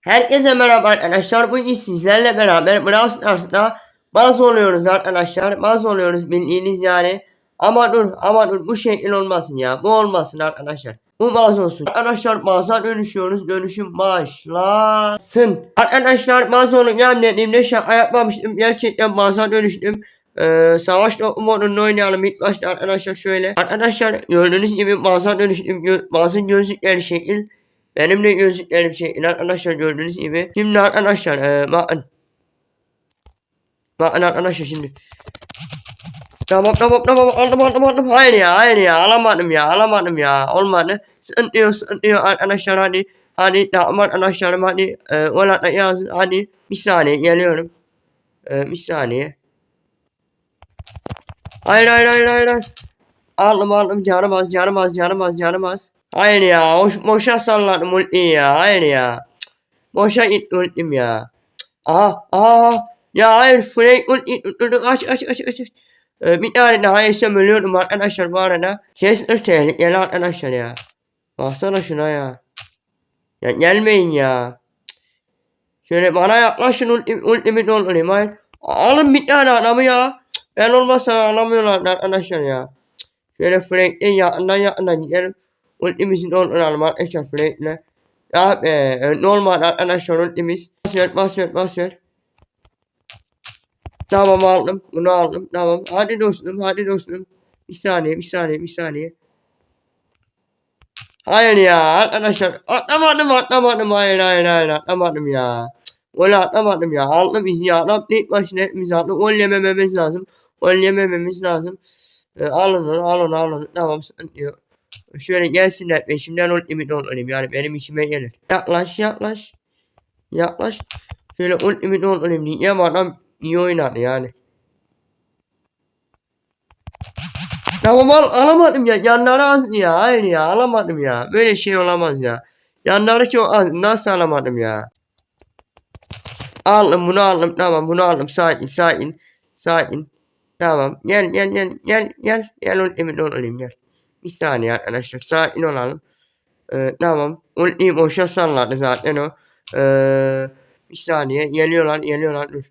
Herkese merhaba arkadaşlar. Bugün sizlerle beraber Brawl Stars'ta baz oluyoruz arkadaşlar. Baz oluyoruz bildiğiniz yani. Ama dur ama dur bu şekil olmasın ya. Bu olmasın arkadaşlar. Bu baz olsun. Arkadaşlar baza dönüşüyoruz. Dönüşüm başlasın. Arkadaşlar baz olacağım dediğimde şaka yapmamıştım. Gerçekten baza dönüştüm. Ee, savaş modunu oynayalım ilk başta arkadaşlar şöyle. Arkadaşlar gördüğünüz gibi baza dönüştüm. Bazı gözlükleri şekil. Benim de gözlüklerim şey arkadaşlar gördüğünüz gibi. Şimdi arkadaşlar e, bakın. Bakın arkadaşlar şimdi. Tamam tamam tamam aldım aldım aldım. Hayır ya hayır ya alamadım ya alamadım ya olmadı. Sıkıntı yok arkadaşlar hadi. Hadi tamam arkadaşlarım hadi. E, Ola yaz hadi. Bir saniye geliyorum. E, bir saniye. Hayır hayır hayır. hayır. Aldım aldım canım az canım az canım az canım az. Hayır ya boş, boşa salladım ultiyi ya hayır ya. Cık, Boşa gitti ultim ya. Cık, Aha aha. Ya hayır Frank ulti tutturdu aç aç aç aç. aç. Ee, bir tane daha yesem ölüyordum arkadaşlar bu arada. Kestir tehlikeli arkadaşlar ya. Baksana şuna ya. Ya gelmeyin ya. Şöyle bana yaklaşın ultim, ultimi doldurayım hayır. Alın bir tane adamı ya. Ben olmazsa alamıyorlar arkadaşlar ya. Şöyle Frank'in yakından yakından gidelim. Ultimizin dolduralım arkadaşlar Frank'le. Ya e, normal arkadaşlar ultimiz. Bas ver bas ver bas ver. Tamam aldım bunu aldım tamam. Hadi dostum hadi dostum. Bir saniye bir saniye bir saniye. Hayır ya arkadaşlar atlamadım atlamadım hayır hayır hayır atlamadım ya. Öyle atlamadım ya aldım bizi ya aldım ilk başına hepimiz aldım. Gol yemememiz lazım. Gol yemememiz lazım. E, alın onu alın alın tamam sıkıntı yok. Şöyle gelsinler peşimden ultimate olayım yani benim işime gelir. Yaklaş yaklaş. Yaklaş. Şöyle ultimate olayım diyeceğim adam iyi oynadı yani. Tamam al alamadım ya yanları az ya hayır ya alamadım ya böyle şey olamaz ya. Yanları çok az nasıl alamadım ya. Aldım bunu aldım tamam bunu aldım sakin sakin sakin. Tamam gel gel gel gel gel gel ultimate olayım gel. Bir saniye arkadaşlar sakin olalım. Ee, tamam. Ultiyi boşa salladı zaten o. Ee, bir saniye geliyorlar geliyorlar dur.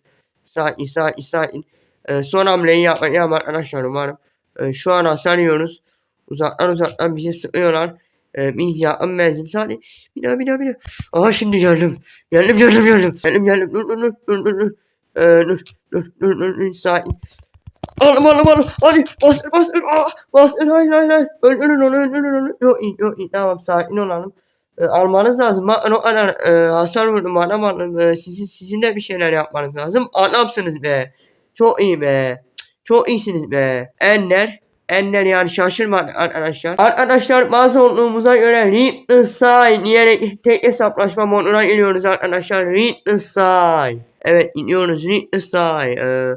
Sakin sakin sakin. Ee, son hamleyi yapacağım arkadaşlar umarım. Ee, şu an sarıyoruz. Uzaktan uzaktan bizi sıkıyorlar. Ee, biz yakın menzil sadece. Bir daha bir daha bir daha. Aha şimdi geldim. Geldim geldim geldim. Geldim geldim. Dur dur dur dur dur. dur. Ee, dur dur dur dur sakin. Alım alım alım. Hadi bastır bastır. Aa, bastır hayır hayır hayır. Öldürün onu öldürün onu. Yok iyi yok iyi. Tamam sakin olalım. E, almanız lazım. Bakın o e, hasar vurdum adam alın. E, sizin, sizin de bir şeyler yapmanız lazım. Adamsınız be. Çok iyi be. Çok iyisiniz be. Enler. Enler yani şaşırma arkadaşlar. Arkadaşlar bazı olduğumuza göre Read the Sign diyerek tek hesaplaşma moduna geliyoruz arkadaşlar. Read the Sign. Evet iniyoruz Read the Sign. Ee,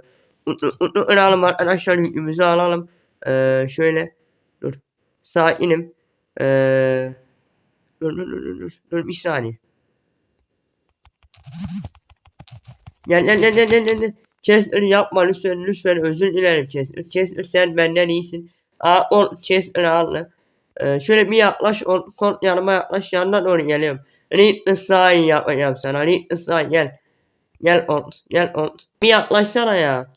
alalım arkadaşlar yükümüzü alalım. Ee, şöyle dur. Sakinim. Ee, dur, dur dur dur dur bir saniye. Gel gel gel gel gel gel. Chester yapma lütfen lütfen özür dilerim Chester. Chester sen benden iyisin. Aa ol Chester al. Ee, şöyle bir yaklaş ol, sol yanıma yaklaş yanına doğru geliyorum. The sign yapacağım sana. The sign gel. Gel ol gel ol. Bir yaklaşsana ya.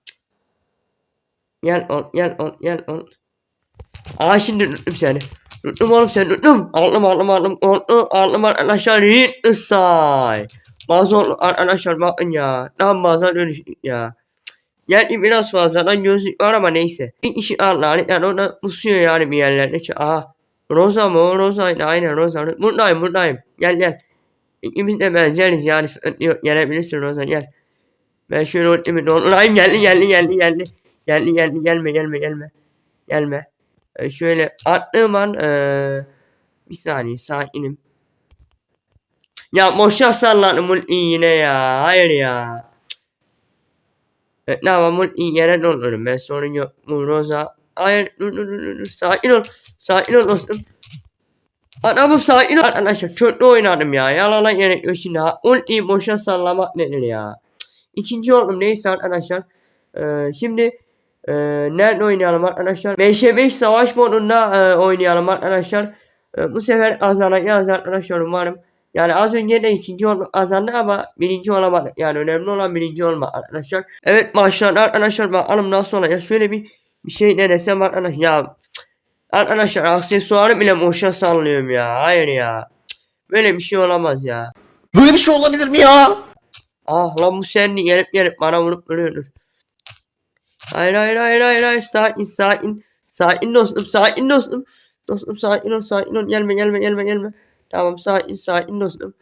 Gel ol gel ol gel ol. Aa şimdi tuttum seni. Tuttum oğlum seni tuttum. Aldım aldım aldım. Oldu aldım arkadaşlar. The sign. Bazı arkadaşlar bakın ya. Tam bazen dönüştük ya. Yani biraz fazladan gözlük var ama neyse. Bir işi Allah yani orada pusuyor yani bir yerlerde. Ki, Aha. Rosa mı? Rosa'ydı aynen Rosa. Buradayım buradayım. Gel gel. İkimiz de benzeriz yani sıkıntı yok. Gelebilirsin Rosa gel. Ben şöyle ultimi doldurayım. Geldi geldi geldi geldi. Geldi geldi gelme gelme gelme. Gelme. Ee, şöyle attığım an ee, bir saniye sakinim. Ya boşa salladım ultiyi yine ya. Hayır ya. Evet, ne yapalım ultiyi yere doldururum ben sorun yok. Bu Rosa. Hayır dur dur dur dur. Sakin ol. Sakin ol dostum. Adamım sakin ol. Arkadaşlar kötü oynadım ya. Yalana gerek yok şimdi. Ultiyi boşa sallamak nedir ya. İkinci oldum neyse arkadaşlar. Ee, şimdi e, nerede oynayalım arkadaşlar? 5'e 5 savaş modunda e, oynayalım arkadaşlar. E, bu sefer kazanacağız arkadaşlar umarım. Yani az önce de ikinci kazandı ama birinci olamadı. Yani önemli olan birinci olmak arkadaşlar. Evet maşallah arkadaşlar bakalım nasıl olacak. Şöyle bir bir şey denesem arkadaşlar. Ya arkadaşlar aksesuarı bile boşa sallıyorum ya. Hayır ya. Böyle bir şey olamaz ya. Böyle bir şey olabilir mi ya? Ah lan bu sen gelip gelip bana vurup duruyordur. Hayır hayır hayır hayır hayır sakin sakin. Sakin dostum sakin dostum. Dostum sakin ol sakin ol gelme gelme gelme gelme. Tamam sakin sakin dostum.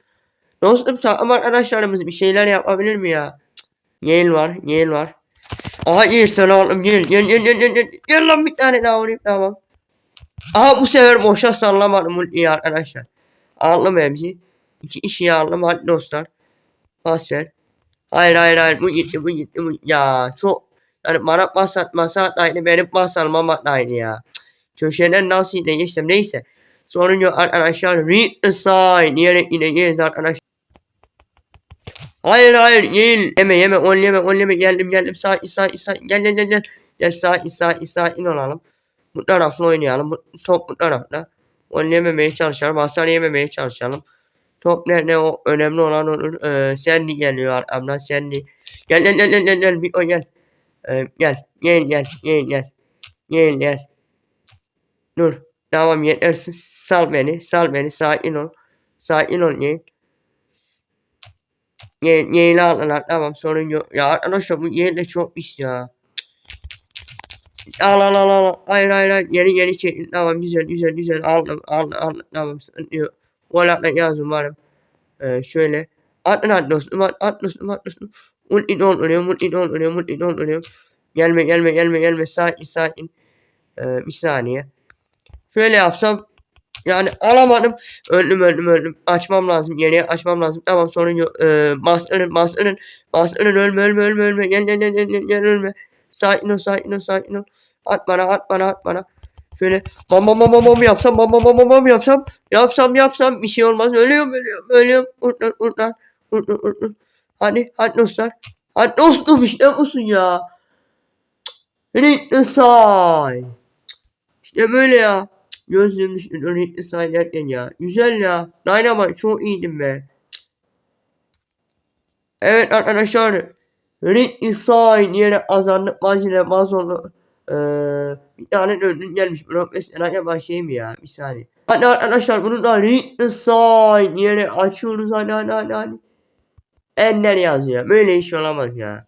Dostum ama arkadaşlarımız bir şeyler yapabilir mi ya? Yel var yel var. Aha gir sana oğlum gel gel gel gel gel. Gel lan bir tane daha vurayım tamam. Aha bu sefer boşa sallamadım ultiyi arkadaşlar. Aldım hepsi. İki işi aldım hadi dostlar. Pas ver. Hayır hayır hayır bu gitti bu gitti bu ya çok yani bana pas atmasa hataydı benim pas almam hataydı ya. Cık, Köşeden nasıl yine geçtim neyse. Sorun yok arkadaşlar. Read the sign diyerek yine yeriz arkadaşlar. Hayır hayır yel. Yeme yeme on yeme on yeme geldim geldim sakin sakin sakin gel gel gel gel. Gel sakin sakin sakin olalım. Bu tarafla oynayalım. Bu top bu tarafta. On yememeye çalışalım. Hasar yememeye çalışalım. Top nerede o önemli olan olur. Ee, Sandy geliyor arkamdan Sandy. Gel gel gel gel gel bir o gel. Ee, gel gel gel gel gel. Gel gel. Dur. Tamam yetersiz. Sal beni. Sal beni. Sakin ol. Sakin ol gel. Gel gel aldılar. Tamam sorun yok. Ya arkadaşlar bu yer de çok iş ya. Al al al al. Hayır hayır hayır. Yeni yeni çekin. Tamam güzel güzel güzel. Aldım aldım aldım. Tamam sıkıntı yok. Atmak lazım umarım. Ee, şöyle. Atın at dostum at at dostum at dostum. Multi don oluyor multi don oluyor multi don oluyor. Gelme gelme gelme gelme sakin sakin. Ee, bir saniye. Şöyle yapsam. Yani alamadım. Öldüm öldüm öldüm. Açmam lazım yeni açmam lazım. Tamam sorun yok. Ee, bastırın bastırın. Bastırın ölme ölme ölme ölme. Gel gel gel gel gel, gel ölme. Sakin ol sakin ol sakin ol. At bana at bana at bana. Şöyle bam bam bam bam bam yapsam bam bam bam bam bam yapsam yapsam yapsam bir şey olmaz ölüyorum ölüyorum ölüyorum urtlar urtlar urtlar urtlar hadi hadi dostlar hadi dostum işte musun ya Ritli say işte böyle ya gözlüğüm düştü Ritli say derken ya güzel ya Dynamite çok iyiydim be evet arkadaşlar Ritli say diyerek azanlık mazine mazonlu ee, bir tane ödül gelmiş. Profesyonel başlayayım ya. Bir saniye. Hadi arkadaşlar bunu da the sign yere açıyoruz. Hadi hadi hadi hadi. Ender yazıyor. Böyle iş olamaz ya.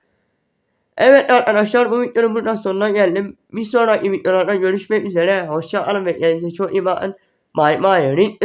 Evet arkadaşlar bu videonun burada sonuna geldim. Bir sonraki videolarda görüşmek üzere. Hoşça kalın ve kendinize çok iyi bakın. Bye bye. Read.